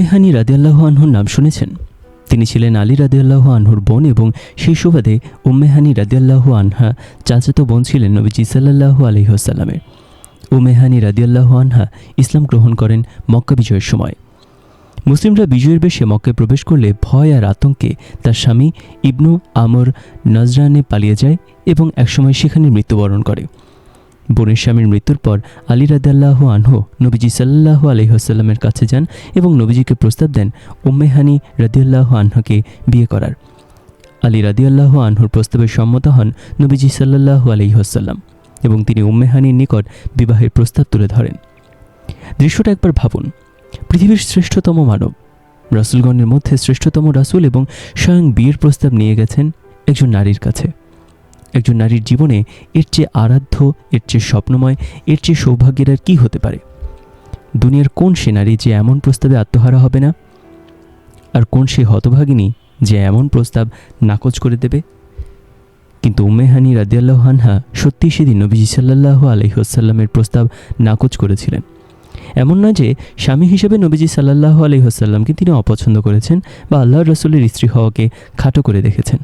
উমেহানি রাদিয়াল্লাহ আনহুর নাম শুনেছেন। তিনি ছিলেন আলী রাদিয়াল্লাহ আনহুর বোন এবং সেই সুবাদে উম্মেহানি রাদিয়াল্লাহ আনহা চাচাতো বোন ছিলেন নবীজি সাল্লাহ আলহিহসাল্লামের উমেহানি রাদিয়াল্লাহ আনহা ইসলাম গ্রহণ করেন মক্কা বিজয়ের সময়। মুসলিমরা বিজয়ের বেশে মক্কায় প্রবেশ করলে ভয় আর আতঙ্কে তার স্বামী ইবনু আমর নজরানে পালিয়ে যায় এবং একসময় সেখানে মৃত্যুবরণ করে। বোনের স্বামীর মৃত্যুর পর আলী রাদাল্লাহ আনহু নবীজি সাল্লাহ আলহিহাস্লামের কাছে যান এবং নবীজিকে প্রস্তাব দেন উম্মেহানি রাদিউল্লাহ আনহাকে বিয়ে করার। আলী রাদিউল্লাহ আনহুর প্রস্তাবে সম্মত হন নবীজি সাল্লাহ আলহিহাস্লাম এবং তিনি উম্মেহানির নিকট বিবাহের প্রস্তাব তুলে ধরেন। দৃশ্যটা একবার ভাবুন, পৃথিবীর শ্রেষ্ঠতম মানব, রাসুলগণের মধ্যে শ্রেষ্ঠতম রাসুল এবং স্বয়ং বিয়ের প্রস্তাব নিয়ে গেছেন একজন নারীর কাছে। একজন নারীর জীবনে এর চেয়ে আরাধ্য, এর চেয়ে স্বপ্নময়, এর চেয়ে সৌভাগ্যের আর কী হতে পারে? দুনিয়ার কোন সে নারী যে এমন প্রস্তাবে আত্মহারা হবে না? আর কোন সে হতভাগিনী যে এমন প্রস্তাব নাকচ করে দেবে? কিন্তু উমেহানি রাদিয়াল্লাহ হানহা সত্যি সেদিন নবীজি সাল্লাহ আলহিহসাল্লামের প্রস্তাব নাকচ করেছিলেন। এমন নয় যে স্বামী হিসেবে নবীজি সাল্লাহ আলহিহসাল্লামকে তিনি অপছন্দ করেছেন বা আল্লাহ রসুলের স্ত্রী হওয়াকে খাটো করে দেখেছেন।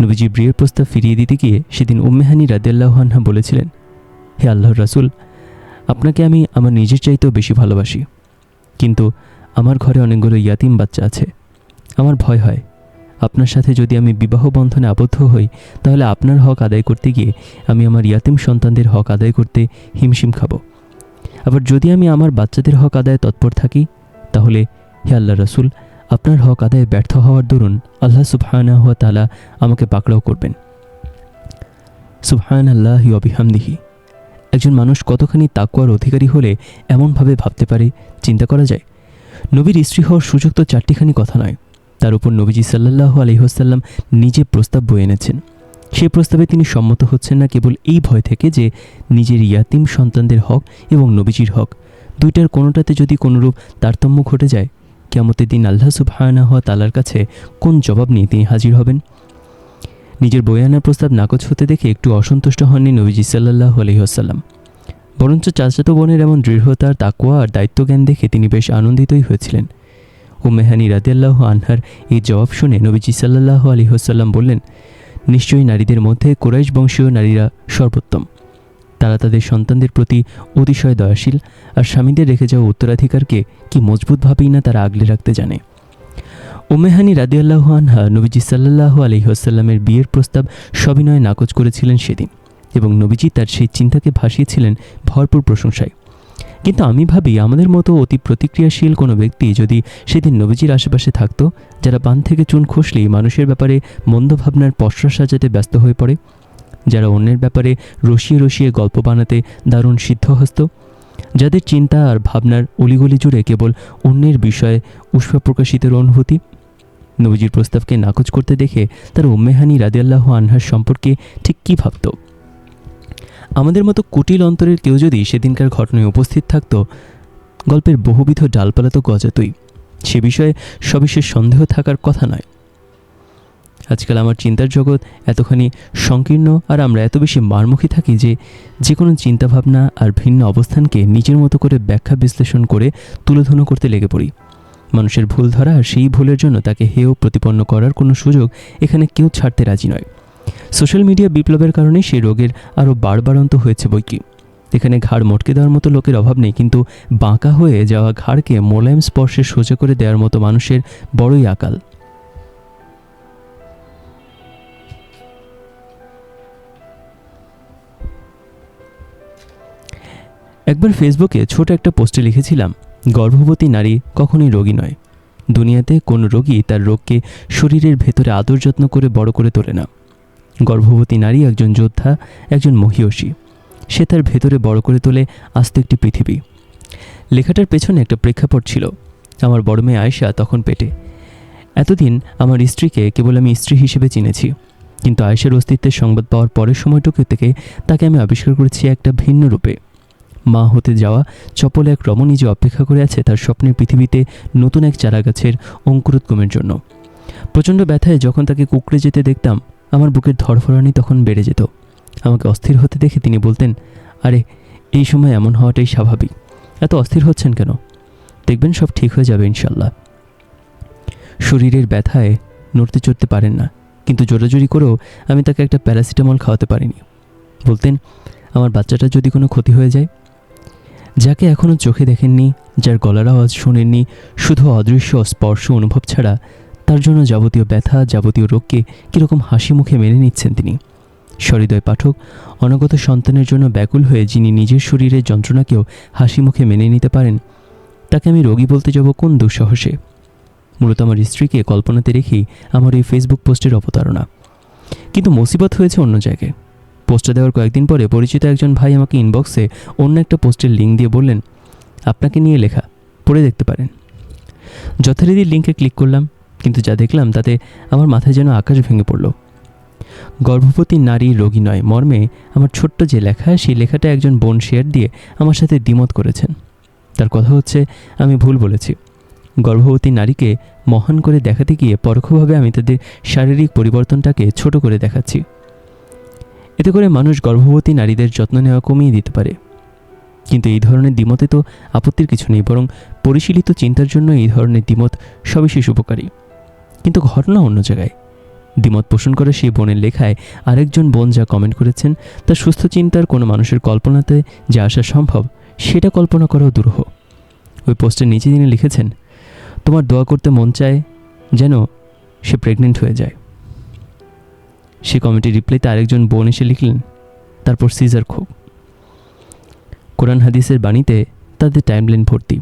নবীজি বিয়ের প্রস্তাব ফিরিয়ে দিতে গিয়ে সেদিন উম্মেহানি রাদিয়াল্লাহ আনহা বলেছিলেন, হে আল্লাহর রাসুল, আপনাকে আমি আমার নিজের চাইতেও বেশি ভালোবাসি। কিন্তু আমার ঘরে অনেকগুলো ইয়াতিম বাচ্চা আছে। আমার ভয় হয়। আপনার সাথে যদি আমি বিবাহ বন্ধনে আবদ্ধ হই, তাহলে আপনার হক আদায় করতে গিয়ে আমি আমার ইয়াতিম সন্তানদের হক আদায় করতে হিমশিম খাব। আবার যদি আমি আমার বাচ্চাদের হক আদায়ে তৎপর থাকি, তাহলে হে আল্লাহ রসুল আপনার হক আদায়ে ব্যর্থ হওয়ার দরুন আল্লাহ সুবহানা হুয়া তালা আমাকে পাকড়াও করবেন। সুবহান আল্লাহ অবিহামদিহি একজন মানুষ কতখানি তাকুয়ার অধিকারী হলে এমনভাবে ভাবতে পারে, চিন্তা করা যায়? নবীর স্ত্রী হওয়ার সুযোগ তো চারটিখানি কথা নয়। তার উপর নবীজি সাল্লাহ আলহিহাসাল্লাম নিজে প্রস্তাব বয়ে এনেছেন। সেই প্রস্তাবে তিনি সম্মত হচ্ছেন না কেবল এই ভয় থেকে যে নিজের ইয়াতিম সন্তানদের হক এবং নবীজির হক, দুইটার কোনোটাতে যদি কোনোরূপ তারতম্য ঘটে যায় কেমতের দিন আল্লাহ সুবহানা হওয়া তালার কাছে কোন জবাব নিয়ে তিনি হাজির হবেন? নিজের বয়ানার প্রস্তাব নাকচ হতে দেখে একটু অসন্তুষ্ট হননি নবীজি সাল্লাহ আলহিহাসাল্লাম বরঞ্চ চাচাতো বোনের এমন দৃঢ়তার তাকুয়া আর দায়িত্বজ্ঞান দেখে তিনি বেশ আনন্দিতই হয়েছিলেন। ও মেহানি রাদিয়াল্লাহ আনহার এই জবাব শুনে নবীজি সাল্লাহ আলহিহাসাল্লাম বললেন, নিশ্চয়ই নারীদের মধ্যে কোরাইশ বংশীয় নারীরা সর্বোত্তম। তারা তাদের সন্তানদের প্রতি অতিশয় দয়াশীল আর স্বামীদের রেখে যাওয়া উত্তরাধিকারকে কি মজবুতভাবেই না তারা আগলে রাখতে জানে। ওমেহানি রাদিয়াল্লাহ আনহা নবীজি সাল্লাহ আলহিহাসাল্লামের বিয়ের প্রস্তাব সবিনয়ে নাকচ করেছিলেন সেদিন এবং নবীজি তার সেই চিন্তাকে ভাসিয়েছিলেন ভরপুর প্রশংসায়। কিন্তু আমি ভাবি আমাদের মতো অতি প্রতিক্রিয়াশীল কোনো ব্যক্তি যদি সেদিন নবীজির আশেপাশে থাকতো, যারা বান থেকে চুন খসলেই মানুষের ব্যাপারে মন্দ ভাবনার পসরা সাজাতে ব্যস্ত হয়ে পড়ে। যারা অন্যের ব্যাপারে রসিয়ে রসিয়ে গল্প বানাতে দারুণ সিদ্ধহস্ত, যাদের চিন্তা আর ভাবনার অলিগলি জুড়ে কেবল অন্যের বিষয়ে উষ্মা প্রকাশিতের অনুভূতি। নবীজির প্রস্তাবকে নাকচ করতে দেখে তার উম্মেহানি রাদিয়াল্লাহ আনহার সম্পর্কে ঠিক কী ভাবত? আমাদের মতো কুটিল অন্তরের কেউ যদি সেদিনকার ঘটনায় উপস্থিত থাকত, গল্পের বহুবিধ ডালপালা তো গজাতই। সে বিষয়ে সবিশেষ সন্দেহ থাকার কথা নয়। আজকাল আমার চিন্তার জগৎ এতখানি সংকীর্ণ আর আমরা এত বেশি মারমুখী থাকি যে যে কোনো চিন্তাভাবনা আর ভিন্ন অবস্থানকে নিজের মতো করে ব্যাখ্যা বিশ্লেষণ করে তুলোধনো করতে লেগে পড়ি। মানুষের ভুল ধরা আর সেই ভুলের জন্য তাকে হেয় প্রতিপন্ন করার কোনো সুযোগ এখানে কেউ ছাড়তে রাজি নয়। সোশ্যাল মিডিয়া বিপ্লবের কারণে সেই রোগের আরও বাড়বাড়ন্ত হয়েছে বই কি এখানে ঘাড় মটকে দেওয়ার মতো লোকের অভাব নেই, কিন্তু বাঁকা হয়ে যাওয়া ঘাড়কে মোলায়েম স্পর্শে সোজা করে দেওয়ার মতো মানুষের বড়ই আকাল। একবার ফেসবুকে ছোট একটা পোস্টে লিখেছিলাম, গর্ভবতী নারী কখনোই রোগী নয়। দুনিয়াতে কোনো রোগী তার রোগকে শরীরের ভেতরে আদর যত্ন করে বড় করে তোলে না। গর্ভবতী নারী একজন যোদ্ধা, একজন মহিয়সী। সে তার ভেতরে বড় করে তোলে আস্ত একটি পৃথিবী। লেখাটার পেছনে একটা প্রেক্ষাপট ছিল। আমার বড় মেয়ে আয়সা তখন পেটে। এতদিন আমার স্ত্রীকে কেবল আমি স্ত্রী হিসেবে চিনেছি, কিন্তু আয়েশার অস্তিত্বের সংবাদ পাওয়ার পরের সময়টুকু থেকে তাকে আমি আবিষ্কার করেছি একটা ভিন্ন রূপে। মা হতে যাওয়া, চপল এক রমণী যে অপেক্ষা করে আছে তার স্বপ্নের পৃথিবীতে নতুন এক চারাগাছের অঙ্কুরোদ্গমের জন্য। প্রচণ্ড ব্যথায় যখন তাকে কুকড়ে যেতে দেখতাম, আমার বুকের ধরফরানি তখন বেড়ে যেত। আমাকে অস্থির হতে দেখে তিনি বলতেন, আরে, এই সময় এমন হওয়াটাই স্বাভাবিক। এত অস্থির হচ্ছেন কেন? দেখবেন সব ঠিক হয়ে যাবে ইনশাল্লাহ। শরীরের ব্যথায় নড়তে চড়তে পারেন না, কিন্তু জোরাজুরি করেও আমি তাকে একটা প্যারাসিটামল খাওয়াতে পারিনি। বলতেন, আমার বাচ্চাটা যদি কোনো ক্ষতি হয়ে যায় যাকে এখনও চোখে দেখেননি, যার গলার আওয়াজ শোনেননি, শুধু অদৃশ্য স্পর্শ অনুভব ছাড়া, তার জন্য যাবতীয় ব্যথা, যাবতীয় রোগকে কীরকম হাসি মুখে মেনে নিচ্ছেন তিনি। সহৃদয় পাঠক, অনাগত সন্তানের জন্য ব্যাকুল হয়ে যিনি নিজের শরীরের যন্ত্রণাকেও হাসি মুখে মেনে নিতে পারেন, তাকে আমি রোগী বলতে যাব কোন দুঃসাহসে? মূলত আমার স্ত্রীকে কল্পনাতে রেখেই আমার এই ফেসবুক পোস্টের অবতারণা। কিন্তু মুসিবত হয়েছে অন্য জায়গায়। পোস্টটা দেওয়ার কয়েকদিন পরে পরিচিত একজন ভাই আমাকে ইনবক্সে অন্য একটা পোস্টের লিঙ্ক দিয়ে বললেন, আপনাকে নিয়ে লেখা, পড়ে দেখতে পারেন। যথারীতি লিঙ্কে ক্লিক করলাম, কিন্তু যা দেখলাম তাতে আমার মাথায় যেন আকাশ ভেঙে পড়ল। গর্ভবতী নারী রোগী নয়, মর্মে আমার ছোট্ট যে লেখা, সেই লেখাটা একজন বোন শেয়ার দিয়ে আমার সাথে দ্বিমত করেছেন। তার কথা হচ্ছে, আমি ভুল বলেছি। গর্ভবতী নারীকে মহান করে দেখাতে গিয়ে পরোক্ষভাবে আমি তাদের শারীরিক পরিবর্তনটাকে ছোট করে দেখাচ্ছি। এতে করে মানুষ গর্ভবতী নারীদের যত্ন নেওয়া কমিয়ে দিতে পারে। কিন্তু এই ধরনের দ্বিমতে তো আপত্তির কিছু নেই, বরং পরিশীলিত চিন্তার জন্য এই ধরনের দ্বিমত সবিশেষ উপকারী। কিন্তু ঘটনা অন্য জায়গায়। দ্বিমত পোষণ করে সেই বোনের লেখায় আরেকজন বোন যা কমেন্ট করেছেন, তা সুস্থ চিন্তার কোনো মানুষের কল্পনাতে যা আসা সম্ভব, সেটা কল্পনা করাও দুরূহ। ওই পোস্টের নিচে তিনি লিখেছেন, তোমার দোয়া করতে মন চায় যেন সে প্রেগনেন্ট হয়ে যায়। সে কমিটির রিপ্লাইতে আরেকজন বোন এসে লিখলেন, তারপর সিজার খুব। কোরআন হাদিসের বাণীতে তাদের টাইমলাইন ভর্তি।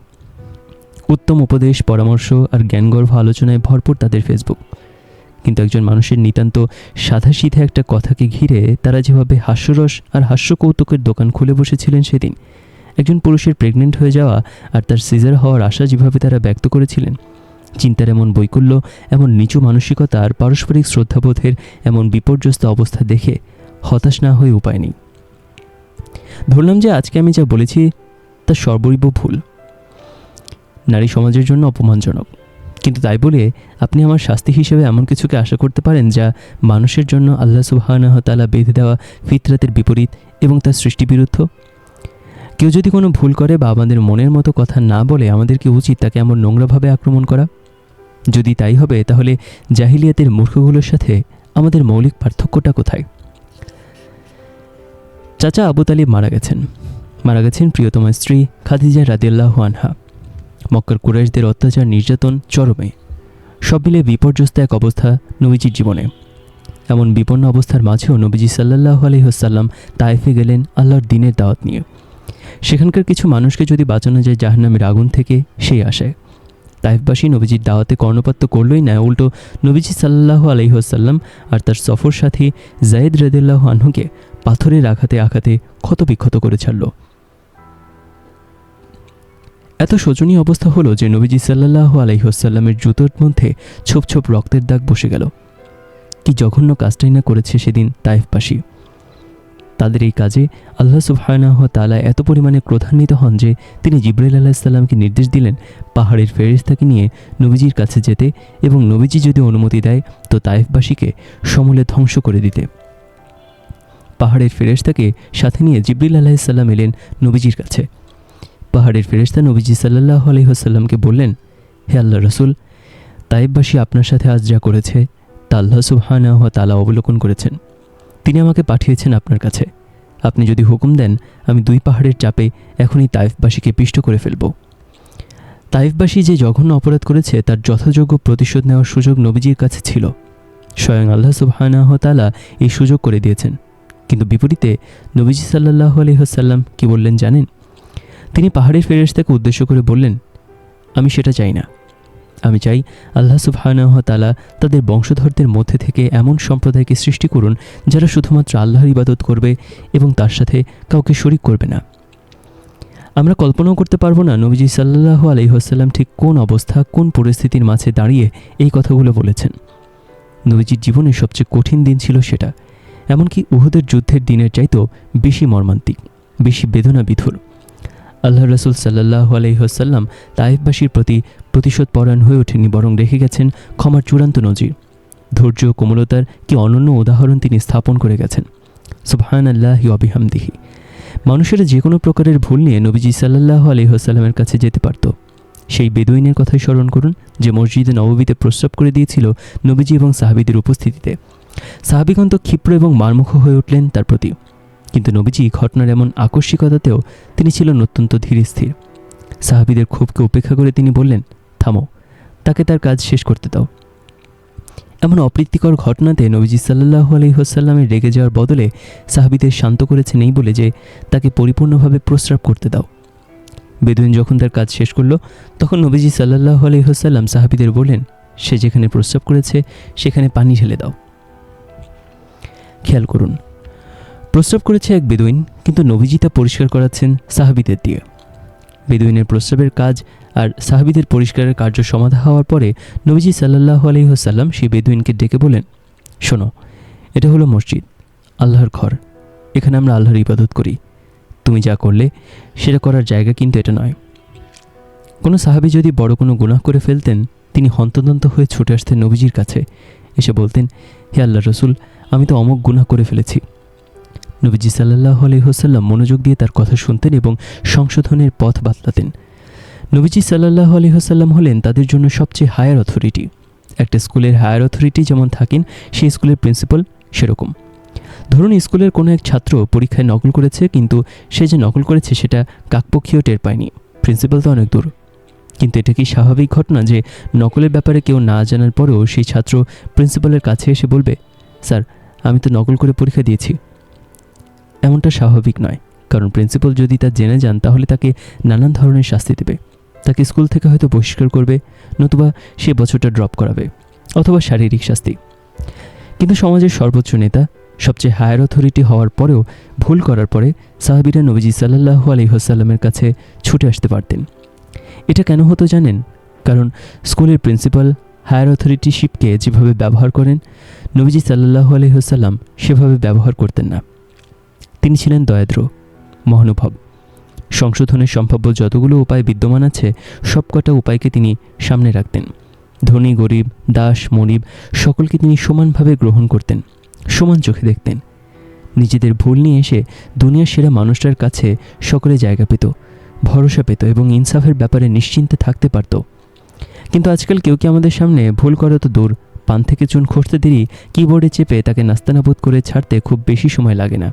উত্তম উপদেশ, পরামর্শ আর জ্ঞানগর্ভ আলোচনায় ভরপুর তাদের ফেসবুক কিন্তু একজন মানুষের নিতান্ত সাধাসিধে একটা কথাকে ঘিরে তারা যেভাবে হাস্যরস আর হাস্য কৌতুকের দোকান খুলে বসেছিলেন সেদিন, একজন পুরুষের প্রেগনেন্ট হয়ে যাওয়া আর তার সিজার হওয়ার আশা যেভাবে তারা ব্যক্ত করেছিলেন চিন্তার এমন বৈকুল্য, এমন নিচু মানসিকতা আর পারস্পরিক শ্রদ্ধাবোধের এমন বিপর্যস্ত অবস্থা দেখে হতাশ না হয়ে উপায় নেই। ধরলাম যে আজকে আমি যা বলেছি তা সর্বৈব ভুল। নারী সমাজের জন্য অপমানজনক। কিন্তু তাই বলে আপনি আমার শাস্তি হিসেবে এমন কিছুকে আশা করতে পারেন যা মানুষের জন্য আল্লাহ তালা বেঁধে দেওয়া ফিতরাতের বিপরীত এবং তার সৃষ্টি বিরুদ্ধ? কেউ যদি কোনো ভুল করে বা আমাদের মনের মতো কথা না বলে আমাদের কি উচিত তাকে এমন নোংরাভাবে আক্রমণ করা? যদি তাই হবে, তাহলে জাহিলিয়াতের মূর্খগুলোর সাথে আমাদের মৌলিক পার্থক্যটা কোথায়? চাচা আবু তালিব মারা গেছেন। মারা গেছেন প্রিয়তমা স্ত্রী খাদিজা রাদিয়াল্লাহ আনহা। মক্কার কুরাইশদের অত্যাচার, নির্যাতন, চরমে। সব মিলে বিপর্যস্ত এক অবস্থা নবীজির জীবনে। এমন বিপন্ন অবস্থার মাঝেও নবীজি সাল্লাহ আলহিহসাল্লাম তায়েফে গেলেন আল্লাহর দিনের দাওয়াত নিয়ে। সেখানকার কিছু মানুষকে যদি বাঁচানো যায় জাহান্নামের আগুন থেকে, সেই আশায়। তাইফবাসী নবীজির দাওয়াতে কর্ণপাত করলই না, উল্টো নবীজি সাল্লাহ আলহিহসাল্লাম আর তার সফর সাথী জায়েদ রদুল্লাহ আনহুকে পাথরের আঘাতে আঘাতে ক্ষতবিক্ষত করে ছাড়ল। এত শোচনীয় অবস্থা হলো যে নবীজি সাল্লাহ আলহিহসাল্লামের জুতোর মধ্যে ছোপ ছোপ রক্তের দাগ বসে গেল। কি জঘন্য কাজটাই না করেছে সেদিন তাইফবাসী। তাদের এই কাজে আল্লাহ সুবহানাহ তালা এত পরিমাণে ক্রোধান্বিত হন যে তিনি জিব্রাইল আলাহিসাল্লামকে নির্দেশ দিলেন পাহাড়ের ফেরিস্তাকে নিয়ে নবীজির কাছে যেতে এবং নবীজি যদি অনুমতি দেয় তো তাইফবাসীকে সমূলে ধ্বংস করে দিতে। পাহাড়ের ফেরেশতাকে সাথে নিয়ে জিব্রিল আলাহিসাল্লাম এলেন নবীজির কাছে। পাহাড়ের ফেরেশতা নবীজি সাল্লাহ আলহিহাসাল্লামকে বললেন, হে আল্লাহ রসুল তাইববাসী আপনার সাথে আজ যা করেছে তা আল্লাহ সুবহানাহ তালা অবলোকন করেছেন। তিনি আমাকে পাঠিয়েছেন আপনার কাছে। আপনি যদি হুকুম দেন, আমি দুই পাহাড়ের চাপে এখনই তাইফবাসীকে পিষ্ট করে ফেলব। তাইফবাসী যে জঘন্য অপরাধ করেছে, তার যথাযোগ্য প্রতিশোধ নেওয়ার সুযোগ নবীজির কাছে ছিল। স্বয়ং আল্লাহ সুবহানাহ তালা এই সুযোগ করে দিয়েছেন। কিন্তু বিপরীতে নবীজি সাল্লাহ আলহিহসাল্লাম কি বললেন জানেন? তিনি পাহাড়ের ফেরেশতাকে উদ্দেশ্য করে বললেন, আমি সেটা চাই না। আমি চাই আল্লাহ তালা তাদের বংশধরদের মধ্যে থেকে এমন সম্প্রদায়কে সৃষ্টি করুন যারা শুধুমাত্র আল্লাহর ইবাদত করবে এবং তার সাথে কাউকে শরিক করবে না। আমরা কল্পনাও করতে পারব না নবীজি সাল্লাহ আলহিহাসাল্লাম ঠিক কোন অবস্থা, কোন পরিস্থিতির মাঝে দাঁড়িয়ে এই কথাগুলো বলেছেন। নবীজির জীবনের সবচেয়ে কঠিন দিন ছিল সেটা, এমনকি উহুদের যুদ্ধের দিনের চাইতেও বেশি মর্মান্তিক, বেশি বেদনা বিধুর আল্লাহ রসুল সাল্লাহ আলহিহাসাল্লাম তাইফবাসীর প্রতি প্রতিশোধ পরায়ণ হয়ে ওঠেনি, বরং রেখে গেছেন ক্ষমার চূড়ান্ত নজির। ধৈর্য ও কোমলতার কি অনন্য উদাহরণ তিনি স্থাপন করে গেছেন। সুবহান আল্লাহি অবিহামদিহি মানুষেরা যে কোনো প্রকারের ভুল নিয়ে নবীজি সাল্লাহ আলহিহাসাল্লামের কাছে যেতে পারত। সেই বেদুইনের কথাই স্মরণ করুন, যে মসজিদে নববীতে প্রস্রাব করে দিয়েছিল নবীজি এবং সাহাবিদের উপস্থিতিতে। সাহাবিগণ তো ক্ষিপ্র এবং মারমুখ হয়ে উঠলেন তার প্রতি। কিন্তু নবীজি ঘটনার এমন আকস্মিকতাতেও তিনি ছিলেন অত্যন্ত ধীরস্থির। সাহাবিদের ক্ষোভকে উপেক্ষা করে তিনি বললেন থামো, তাকে তার কাজ শেষ করতে দাও। এমন অপ্রীতিকর ঘটনাতে নবীজি সাল্লাহ আলহিহসাল্লামের রেগে যাওয়ার বদলে সাহাবিদের শান্ত করেছেন এই বলে যে তাকে পরিপূর্ণভাবে প্রস্রাব করতে দাও। বেদুইন যখন তার কাজ শেষ করল, তখন নবীজি সাল্লাহ আলহিহসাল্লাম সাহাবিদের বললেন, সে যেখানে প্রস্রাব করেছে, সেখানে পানি ঢেলে দাও। খেয়াল করুন, প্রস্রাব করেছে এক বেদুইন, কিন্তু নবীজি তা পরিষ্কার করাচ্ছেন সাহাবিদের দিয়ে। বেদুইনের প্রস্রাবের কাজ আর সাহাবিদের পরিষ্কারের কার্য সমাধা হওয়ার পরে নবীজি সাল্লাহ আলহিহসাল্লাম সেই বেদুইনকে ডেকে বলেন শোনো, এটা হলো মসজিদ, আল্লাহর ঘর। এখানে আমরা আল্লাহর ইবাদত করি। তুমি যা করলে, সেটা করার জায়গা কিন্তু এটা নয়। কোনো সাহাবি যদি বড় কোনো গুনাহ করে ফেলতেন, তিনি হন্তদন্ত হয়ে ছুটে আসতেন নবীজির কাছে। এসে বলতেন, হে আল্লাহ রসুল, আমি তো অমুক গুনাহ করে ফেলেছি। নবীজি সাল্লাহ আলহিহসাল্লাম মনোযোগ দিয়ে তার কথা শুনতেন এবং সংশোধনের পথ বাতলাতেন। নবীজি সাল্লাহ আলহিহসাল্লাম হলেন তাদের জন্য সবচেয়ে হায়ার অথরিটি। একটা স্কুলের হায়ার অথরিটি যেমন থাকেন, সেই স্কুলের প্রিন্সিপাল সেরকম। ধরুন স্কুলের কোনো এক ছাত্র পরীক্ষায় নকল করেছে, কিন্তু সে যে নকল করেছে সেটা কাকপক্ষীয় টের পায়নি। প্রিন্সিপাল তো অনেক দূর। কিন্তু এটা কি স্বাভাবিক ঘটনা যে নকলের ব্যাপারে কেউ না জানার পরেও সেই ছাত্র প্রিন্সিপালের কাছে এসে বলবে, স্যার, আমি তো নকল করে পরীক্ষা দিয়েছি। এমনটা স্বাভাবিক নয়। কারণ প্রিন্সিপাল যদি তা জেনে যান, তাহলে তাকে নানান ধরনের শাস্তি দেবে। তাকে স্কুল থেকে হয়তো বহিষ্কার করবে, নতুবা সে বছরটা ড্রপ করাবে, অথবা শারীরিক শাস্তি। কিন্তু সমাজের সর্বোচ্চ নেতা, সবচেয়ে হায়ার অথরিটি হওয়ার পরেও ভুল করার পরে সাহাবিরা নবীজি সাল্লাহু আলহিহসাল্লামের কাছে ছুটে আসতে পারতেন। এটা কেন হতো জানেন? কারণ স্কুলের প্রিন্সিপাল, হায়ার অথরিটিশিপকে যেভাবে ব্যবহার করেন, নবীজি সাল্লাহু আলহিহসাল্লাম সেভাবে ব্যবহার করতেন না। তিনি ছিলেন দয়াদ্র, মহানুভব। সংশোধনের সম্ভাব্য যতগুলো উপায় বিদ্যমান আছে, সবকটা উপায়কে তিনি সামনে রাখতেন। ধনী, গরিব, দাস, মনিব, সকলকে তিনি সমানভাবে গ্রহণ করতেন, সমান চোখে দেখতেন। নিজেদের ভুল নিয়ে এসে দুনিয়ার সেরা মানুষটার কাছে সকলে জায়গা পেত, ভরসা পেত এবং ইনসাফের ব্যাপারে নিশ্চিন্তে থাকতে পারত। কিন্তু আজকাল কেউ কি আমাদের সামনে ভুল করে তো দূর? পান থেকে চুন খসতে দেরি, কিবোর্ডে চেপে তাকে নাস্তানাবোধ করে ছাড়তে খুব বেশি সময় লাগে না।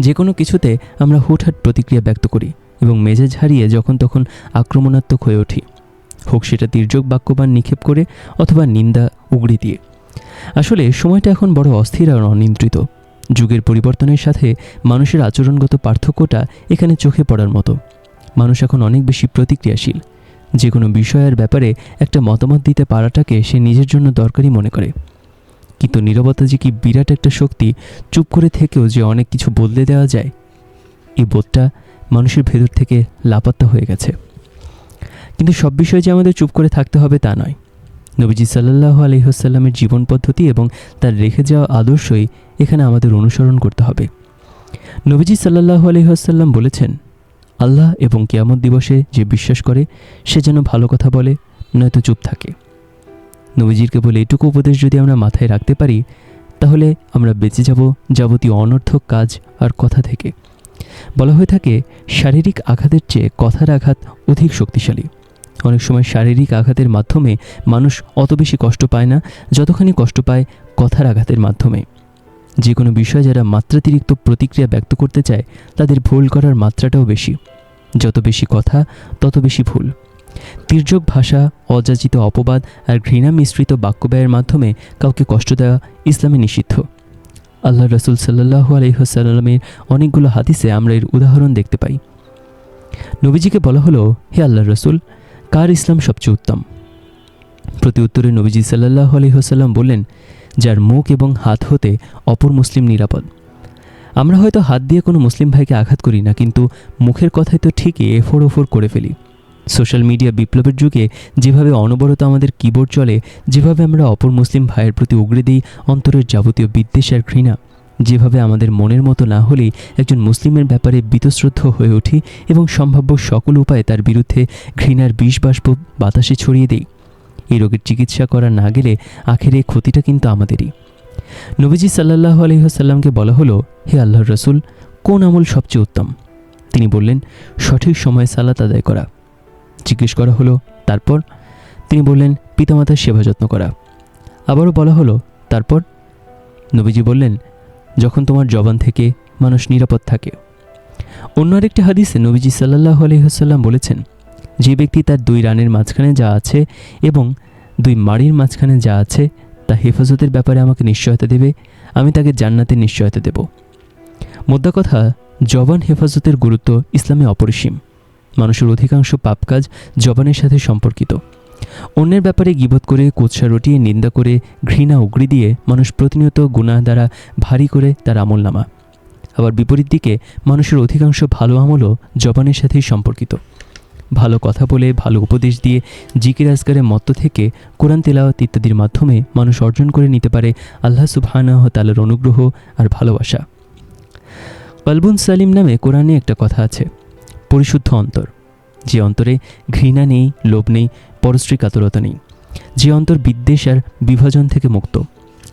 যে কোনো কিছুতে আমরা হুটহাট প্রতিক্রিয়া ব্যক্ত করি এবং মেজাজ হারিয়ে যখন তখন আক্রমণাত্মক হয়ে উঠি। হোক সেটা তির্যক বাক্যবান নিক্ষেপ করে অথবা নিন্দা, উগড়ি দিয়ে। আসলে সময়টা এখন বড় অস্থির আর অনিয়ন্ত্রিত। যুগের পরিবর্তনের সাথে মানুষের আচরণগত পার্থক্যটা এখানে চোখে পড়ার মতো। মানুষ এখন অনেক বেশি প্রতিক্রিয়াশীল। যে কোনো বিষয়ের ব্যাপারে একটা মতামত দিতে পারাটাকে সে নিজের জন্য দরকারি মনে করে। কিন্তু নীরবতা যে কি বিরাট একটা শক্তি, চুপ করে থেকেও যে অনেক কিছু বদলে দেওয়া যায়, এই বোধটা মানুষের ভেতর থেকে লাপাত্তা হয়ে গেছে। কিন্তু সব বিষয়ে যে আমাদের চুপ করে থাকতে হবে তা নয়। নবীজি সাল্লাহ আলহিহসাল্লামের জীবন পদ্ধতি এবং তার রেখে যাওয়া আদর্শই এখানে আমাদের অনুসরণ করতে হবে। নবীজি সাল্লাহ আলহিহসাল্লাম বলেছেন, আল্লাহ এবং কেয়ামত দিবসে যে বিশ্বাস করে, সে যেন ভালো কথা বলে, নয়তো চুপ থাকে। নবীজির কেবল এটুকু উপদেশ যদি আমরা মাথায় রাখতে পারি, তাহলে আমরা বেঁচে যাব যাবতীয় অনর্থক কাজ আর কথা থেকে। বলা হয়ে থাকে, শারীরিক আঘাতের চেয়ে কথার আঘাত অধিক শক্তিশালী। অনেক সময় শারীরিক আঘাতের মাধ্যমে মানুষ অত বেশি কষ্ট পায় না, যতখানি কষ্ট পায় কথার আঘাতের মাধ্যমে। যে কোনো বিষয়ে যারা মাত্রাতিরিক্ত প্রতিক্রিয়া ব্যক্ত করতে চায়, তাদের ভুল করার মাত্রাটাও বেশি। যত বেশি কথা, তত বেশি ভুল। তির্যক ভাষা, অযাচিত অপবাদ আর ঘৃণা মিশ্রিত বাক্যব্যয়ের মাধ্যমে কাউকে কষ্ট দেওয়া ইসলামে নিষিদ্ধ। আল্লাহ রসুল সাল্লাহ আলহিহসাল্লামের অনেকগুলো হাদিসে আমরা এর উদাহরণ দেখতে পাই। নবীজিকে বলা হলো, হে আল্লাহ রসুল, কার ইসলাম সবচেয়ে উত্তম? প্রতি উত্তরে নবীজি সাল্লাহ আলহিহসাল্লাম বললেন, যার মুখ এবং হাত হতে অপর মুসলিম নিরাপদ। আমরা হয়তো হাত দিয়ে কোনো মুসলিম ভাইকে আঘাত করি না, কিন্তু মুখের কথায় তো ঠিকই এফোর ওফোর করে ফেলি। সোশ্যাল মিডিয়া বিপ্লবের যুগে যেভাবে অনবরত আমাদের কিবোর্ড চলে, যেভাবে আমরা অপর মুসলিম ভাইয়ের প্রতি উগড়ে দিই অন্তরের যাবতীয় বিদ্বেষ আর ঘৃণা, যেভাবে আমাদের মনের মতো না হলেই একজন মুসলিমের ব্যাপারে বীতশ্রদ্ধ হয়ে উঠি এবং সম্ভাব্য সকল উপায়ে তার বিরুদ্ধে ঘৃণার বিষ বাষ্প বাতাসে ছড়িয়ে দিই। এই রোগের চিকিৎসা করা না গেলে আখের এই ক্ষতিটা কিন্তু আমাদেরই। নবীজি সাল্লাহ আলহিহাসাল্লামকে বলা হলো, হে আল্লাহর রসুল, কোন আমল সবচেয়ে উত্তম? তিনি বললেন, সঠিক সময়ে সালাত আদায় করা। জিজ্ঞেস করা হলো। তারপর তিনি বললেন, পিতামাতার সেবা যত্ন করা। আবারও বলা হলো, তারপর? নবীজি বললেন, যখন তোমার জবান থেকে মানুষ নিরাপদ থাকে। অন্য আরেকটি হাদিসে নবীজি সাল্লাহ আলহিহাসাল্লাম বলেছেন, যে ব্যক্তি তার দুই রানের মাঝখানে যা আছে এবং দুই মাড়ির মাঝখানে যা আছে, তা হেফাজতের ব্যাপারে আমাকে নিশ্চয়তা দেবে, আমি তাকে জান্নাতের নিশ্চয়তা দেব। মোদ্দা কথা, জবান হেফাজতের গুরুত্ব ইসলামে অপরিসীম। মানুষের অধিকাংশ পাপ কাজ জবানের সাথে সম্পর্কিত। অন্যের ব্যাপারে গিবত করে, কুৎসা রটিয়ে, নিন্দা করে, ঘৃণা, উগড়ি দিয়ে মানুষ প্রতিনিয়ত গুনাহ দ্বারা ভারী করে তার আমল নামা আবার বিপরীত দিকে, মানুষের অধিকাংশ ভালো আমলও জবানের সাথেই সম্পর্কিত। ভালো কথা বলে, ভালো উপদেশ দিয়ে, জিকির আজগারে মত্ত থেকে কোরআন তেলাওয়াত ইত্যাদির মাধ্যমে মানুষ অর্জন করে নিতে পারে আল্লাহ সুবহানাহ তালার অনুগ্রহ আর ভালোবাসা। কলবুন সালিম নামে কোরআনে একটা কথা আছে। পরিশুদ্ধ অন্তর। যে অন্তরে ঘৃণা নেই, লোভ নেই, পরশ্রী কাতরতা নেই। যে অন্তর বিদ্বেষ আর বিভাজন থেকে মুক্ত।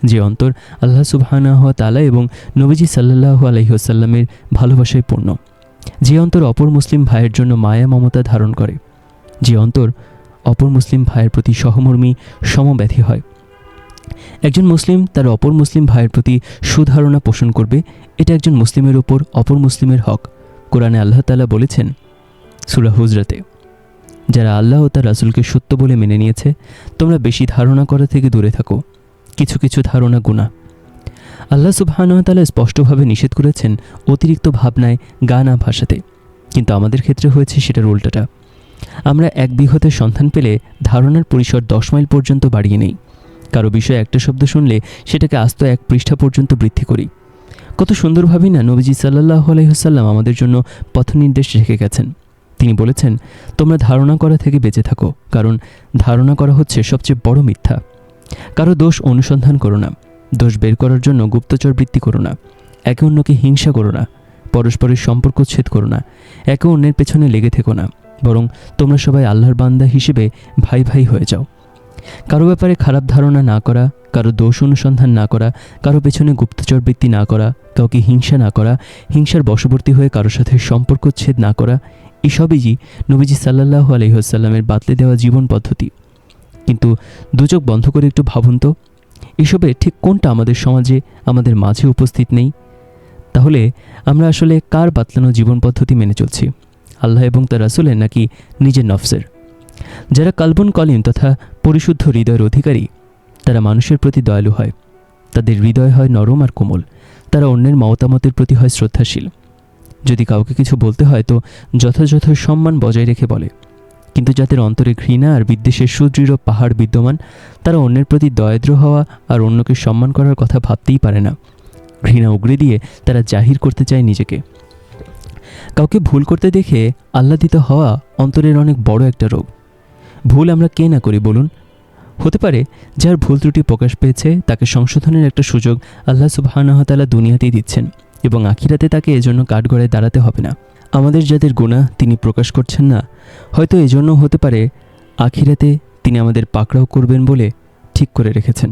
যে অন্তর আল্লাহ সুবহানাহ তালা এবং নবীজি সাল্লাহ আলহিহসাল্লামের ভালোবাসায় পূর্ণ। যে অন্তর অপর মুসলিম ভাইয়ের জন্য মায়া, মমতা ধারণ করে। যে অন্তর অপর মুসলিম ভাইয়ের প্রতি সহমর্মী, সমব্যথী হয়। একজন মুসলিম তার অপর মুসলিম ভাইয়ের প্রতি সুধারণা পোষণ করবে, এটা একজন মুসলিমের ওপর অপর মুসলিমের হক। কোরআনে আল্লাহ তালা বলেছেন, সুরা হুজরাতে, যারা আল্লাহ ও তার রাসুলকে সত্য বলে মেনে নিয়েছে, তোমরা বেশি ধারণা করা থেকে দূরে থাকো। কিছু কিছু ধারণা গুণা। আল্লাহ সুবহানাহতালা স্পষ্টভাবে নিষেধ করেছেন অতিরিক্ত ভাবনায় গান ভাষাতে কিন্তু আমাদের ক্ষেত্রে হয়েছে সেটার উল্টাটা। আমরা এক বিঘতের সন্ধান পেলে ধারণার পরিসর দশ মাইল পর্যন্ত বাড়িয়ে নেই। কারও বিষয়ে একটা শব্দ শুনলে সেটাকে আস্ত এক পৃষ্ঠা পর্যন্ত বৃদ্ধি করি। কত সুন্দরভাবেই না নবীজি সাল্লাহ আলহিহাল্লাম আমাদের জন্য পথ নির্দেশ রেখে গেছেন। তিনি বলেছেন, তোমরা ধারণা করা থেকে বেঁচে থাকো, কারণ ধারণা করা হচ্ছে সবচেয়ে বড় মিথ্যা। কারও দোষ অনুসন্ধান করো না, দোষ বের করার জন্য গুপ্তচর বৃত্তি করো না, একে অন্যকে হিংসা করো না, পরস্পরের সম্পর্ক ছেদ করো না, একে অন্যের পেছনে লেগে থেকো না, বরং তোমরা সবাই আল্লাহর বান্দা হিসেবে ভাই ভাই হয়ে যাও। কারও ব্যাপারে খারাপ ধারণা না করা, কারও দোষ অনুসন্ধান না করা, কারও পেছনে গুপ্তচর বৃত্তি না করা, কাউকে হিংসা না করা, হিংসার বশবর্তী হয়ে কারোর সাথে সম্পর্ক ছেদ না করা, এসবই নবীজি সাল্লাহ আলহিহাসাল্লামের বাতলে দেওয়া জীবন পদ্ধতি। কিন্তু দুচোখ বন্ধ করে একটু ভাবুন তো এসবে ঠিক কোনটা আমাদের সমাজে, আমাদের মাঝে উপস্থিত নেই? তাহলে আমরা আসলে কার বাতলানো জীবন পদ্ধতি মেনে চলছি? আল্লাহ এবং তার রাসুলের নাকি নিজের নফসের? যারা কালবন কলিম তথা পরিশুদ্ধ হৃদয়ের অধিকারী, তারা মানুষের প্রতি দয়ালু হয়। তাদের হৃদয় হয় নরম আর কোমল। তারা অন্যের মতামতের প্রতি হয় শ্রদ্ধাশীল। যদি কাউকে কিছু বলতে হয়, তো যথাযথ সম্মান বজায় রেখে বলে। কিন্তু যাদের অন্তরে ঘৃণা আর বিদ্বেষের সুদৃঢ় পাহাড় বিদ্যমান, তারা অন্যের প্রতি দয়াদ্র হওয়া আর অন্যকে সম্মান করার কথা ভাবতেই পারে না। ঘৃণা উগড়ে দিয়ে তারা জাহির করতে চায় নিজেকে। কাউকে ভুল করতে দেখে আহ্লাদিত হওয়া অন্তরের অনেক বড় একটা রোগ। ভুল আমরা কে না করি বলুন? হতে পারে যার ভুল ত্রুটি প্রকাশ পেয়েছে, তাকে সংশোধনের একটা সুযোগ আল্লাহ সুবাহানহতালা দুনিয়াতেই দিচ্ছেন এবং আখিরাতে তাকে এজন্য কাঠগড়ায় দাঁড়াতে হবে না। আমাদের যাদের গুণা তিনি প্রকাশ করছেন না, হয়তো এজন্য হতে পারে আখিরাতে তিনি আমাদের পাকড়াও করবেন বলে ঠিক করে রেখেছেন।